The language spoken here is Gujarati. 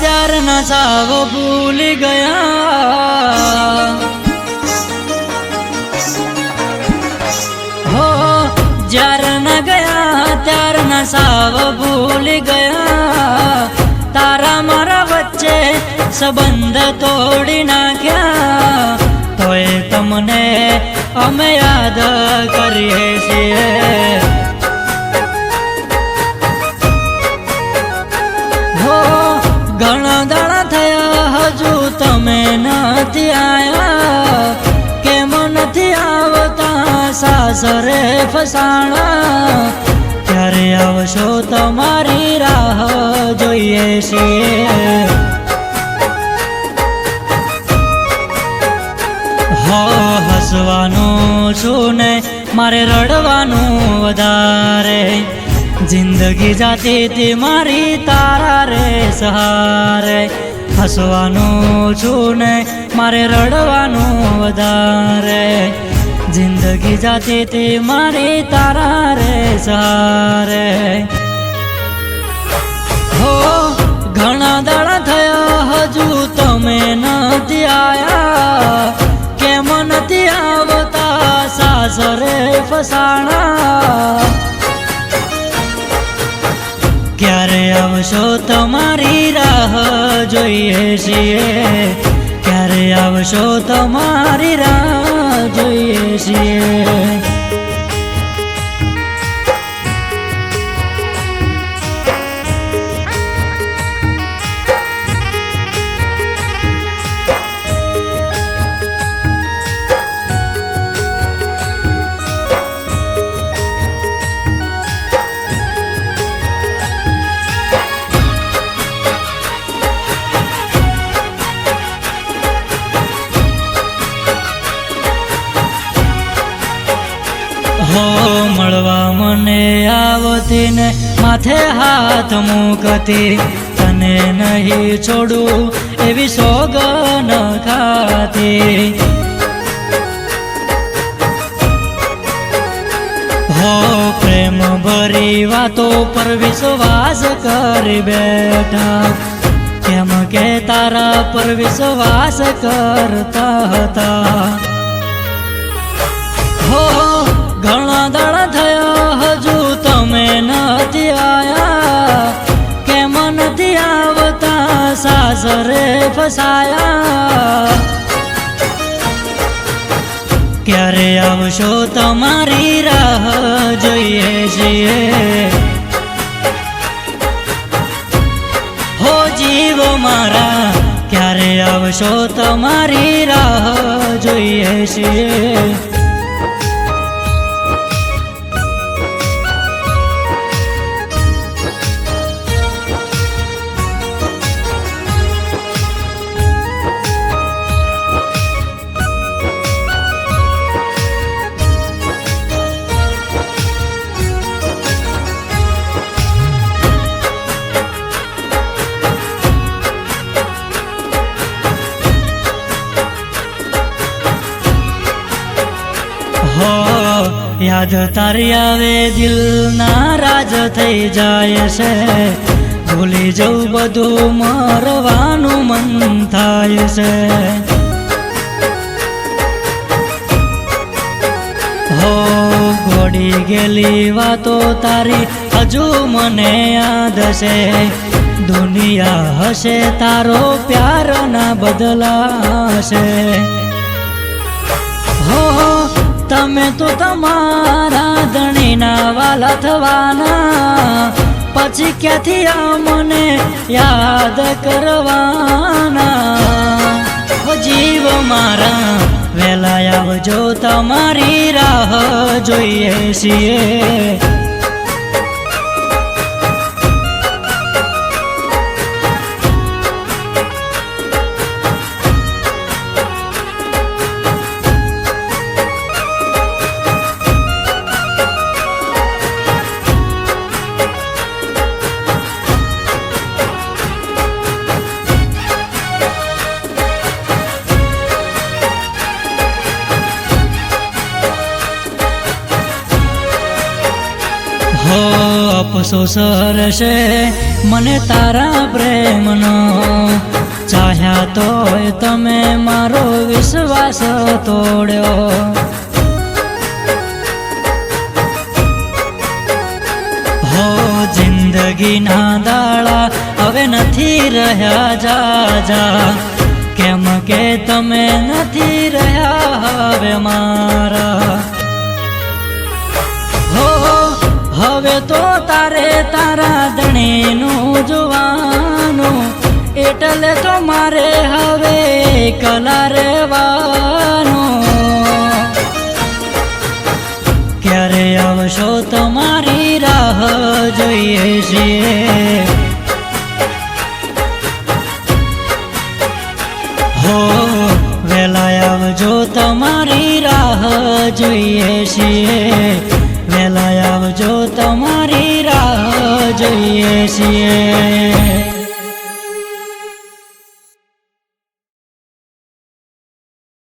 ત્યારના સાવ ભૂલી ગયા. હો જ્યારના ગયા ત્યારના સાવ ભૂલી ગયા. તારા મારા વચ્ચે સંબંધ તોડી નાખ્યા. તોય તમને અમે યાદ કરીએ છીએ. સાસરે ફસાણા, ક્યારે આવશો તમારી રાહ જોઈએ છીએ. હો, હસવાનું છું ને મારે રડવાનું વધારે. જિંદગી જાતી તી મારી તારા રે સહારે. હસવાનું છું ને મારે રડવાનું વધારે. જિંદગી જાતી તે મારી તારા રે સારે. હો, ઘણા દાડા થયા હજુ તમે નથી આયા. કેમ નથી આવતા સાસરે ફસાણા? ક્યારે આવશો તમારી રાહ જોઈએ છીએ. ક્યારે આવશો તમારી રાહ જોઈએ છીએ હો ને માથે હાથ મૂકતી, તને નહીં છોડું એવી સોગન ખાતી. હો પ્રેમ ભરી વાતો પર વિશ્વાસ કરી બેઠા, કેમ કે તારા પર વિશ્વાસ કરતા હતા. હો ફસાયા ક્યારે આવશો તમારી રાહ જોઈએ છીએ. હો જીવ મારા, ક્યારે આવશો તમારી રાહ જોઈએ છીએ. યાદ તારી આવે દિલ નારાજ થઈ જાય છે. ભૂલી જવું બધું, મરવાનું મન થાય છે. હો ઘોડી ગયેલી વાતો તારી હજુ મને યાદ છે. દુનિયા હશે, તારો પ્યાર ના બદલાશે. હો તમે તો તમારા ધણીના વાલા થવાના. પછી ક્યાંથી આ મને યાદ કરવાના? જીવ મારા વેલા આવજો, તમારી રાહ જોઈએ છીએ. અફસોસ રહેશે મને તારા પ્રેમનો ચાહ્યા તોય તમે મારો વિશ્વાસ તોડ્યો. હો, જિંદગીના દાળા હવે નથી રહ્યા જાજા. કેમ કે તમે નથી રહ્યા હવે મારા? હવે તો તારે તારા દણીનું જોવાનું એટલે તો મારે હવે કલા રહેવાનું. ક્યારે આવશો તમારી રાહ જોઈએ છીએ. હો વેલા આવજો તમારી રાહ જોઈએ છીએ. આવજો તમારી રાહ જોઈએ છીએ.